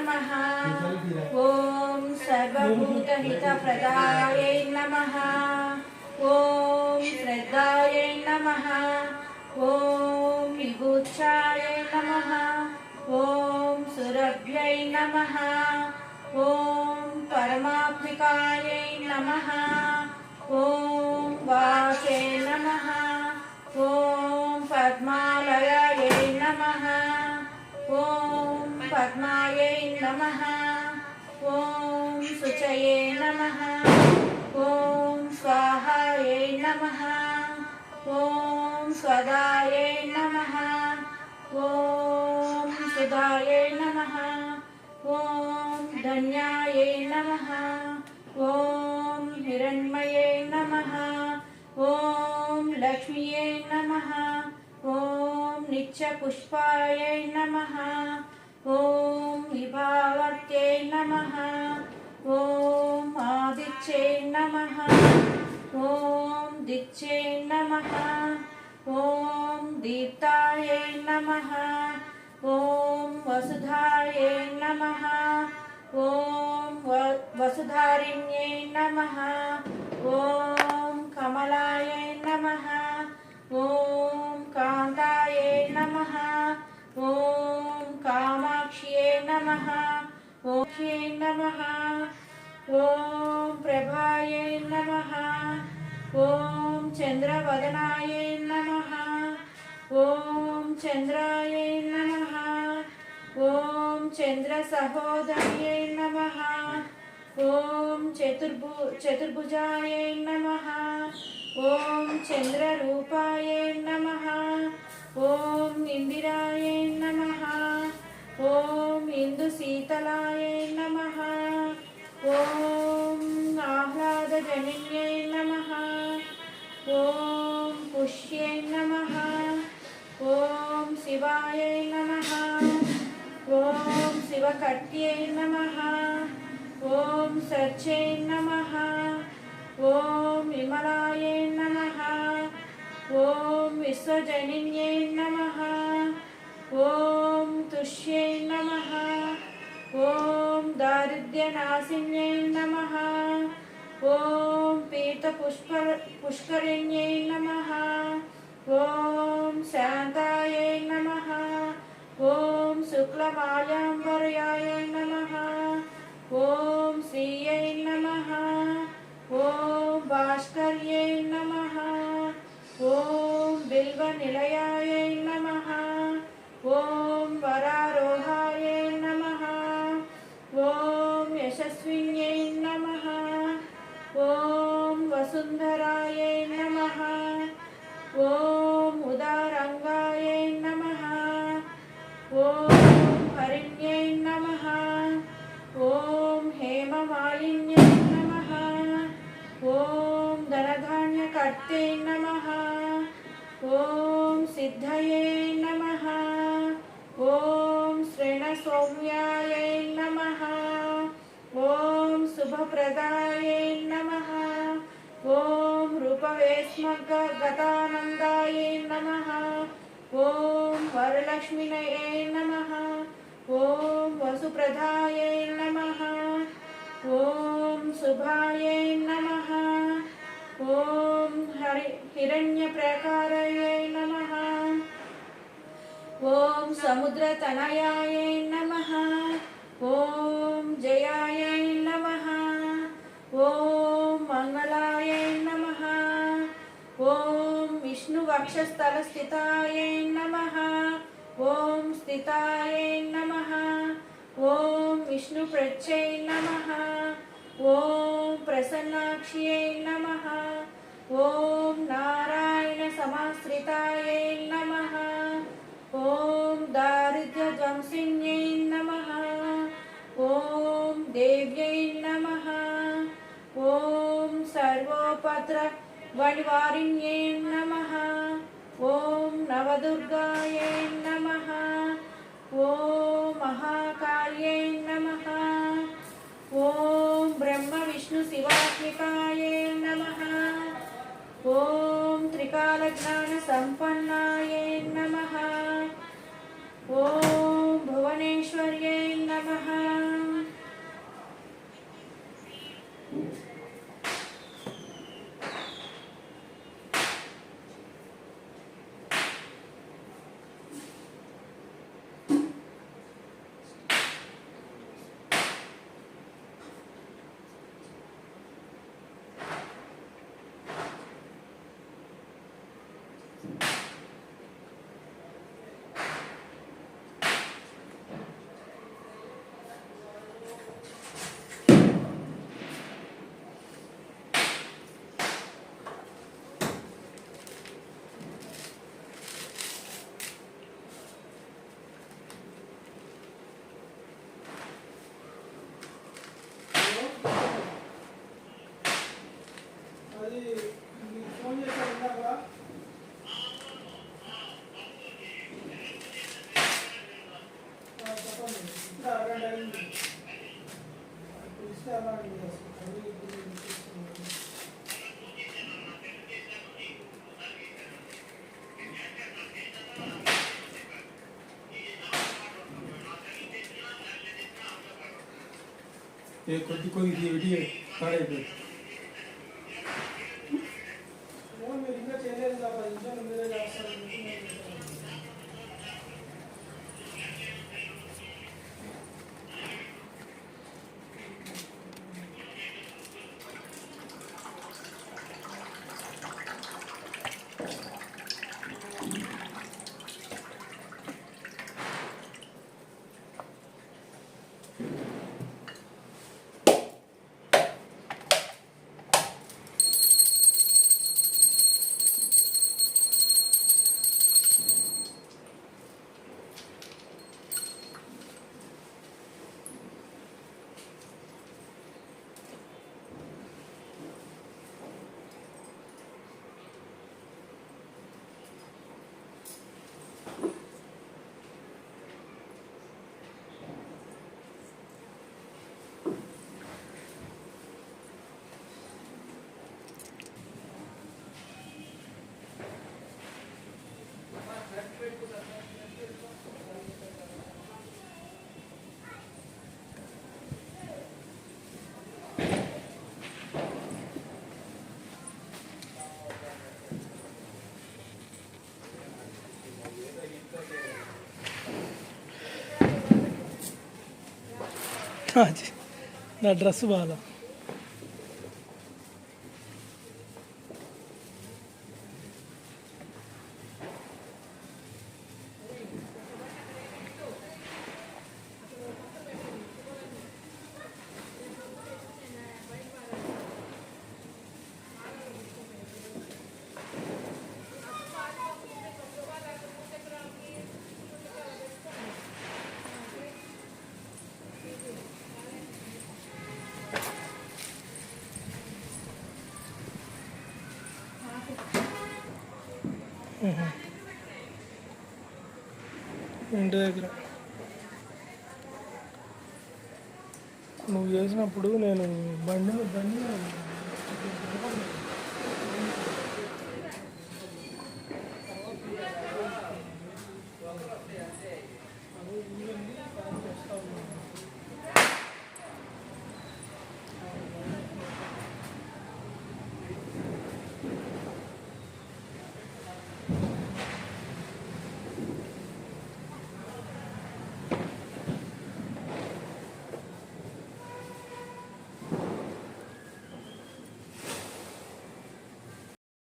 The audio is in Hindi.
नमः। ॐ सर्वभूतहितप्रदायै नमः। ॐ श्रद्धायै नमः। ॐ विभूषायै नमः। ॐ सुरभ्यै नमः। ॐ परमात्मिकायै नमः। ॐ वाचे नमः। ॐ नमः। ॐ शुचये नमः। ॐ स्वाहायै नमः। ॐ स्वदायै नमः। ॐ सुधायै नमः। ॐ धन्यायै नमः। ॐ हिरण्मये नमः। ॐ लक्ष्म्यै नमः। ॐ नित्यपुष्पायै नमः। ॐ विभावर्त्यै नमः। ॐ आदित्यै नमः। ॐ दिक्षे नमः। ॐ दीप्तायै नमः। ॐ वसुधायै नमः। ॐ वसुधारिण्यै नमः। ॐ कमलायै नमः। ॐ చంద్రాయై నమ. ఓం చంద్ర సహోదర్యై నమ. ఓం చతుర్భు చతుర్భుజాయై నమ. ఓం చంద్రరూపాయ నమ. ఓం ఇందిరాయ నమ. ఓం ఇందు శీతలాయ నమ. ఓం ॐ शिवकट्यै नमः ॐ सच्यै नमः ॐ विमलायै नमः ॐ विश्वजनिन्यै नमः ॐ तुष्यै नमः ॐ दारिद्र्यनाशिन्यै नमः ॐ पीतपुष्प पुष्करिण्यै नमः ॐ నిలయ सिद्धये नमः। ॐ श्रेणसौम्यायै नमः। ॐ शुभप्रदायै नमः। ॐ रूपवेश्मगतानन्दायै नमः। ॐ वरलक्ष्मिनये नमः। ॐ ॐ हरि ఓం సముద్రతనయాయ నమ. ఓం జయాయ నమ. ఓం మంగళాయ నమ. ఓం విష్ణువక్షస్థలస్థితాయ నమ. ఓం స్థితాయ నమ. ఓం విష్ణుప్రత్యై నమ. ఓం ప్రసన్నాక్ష్యై నమ. ఓం सर्वोपत्र वनिवारिण्यै नमः ॐ नवदुर्गायै नमः ॐ महाकाल्यै नमः ॐ ब्रह्मविष्णुशिवात्मिकायै नमः ॐ त्रिकालज्ञानसम्पन्नायै ఏ కొద్ది కొద్ది విడి పాడైపోయింది ਹਾਂਜੀ। ਦਾ ਐਡਰੈਸ ਬਾਲ ਆ ఇంటి దగ్గర. నువ్వు చేసినప్పుడు నేను బండి బండి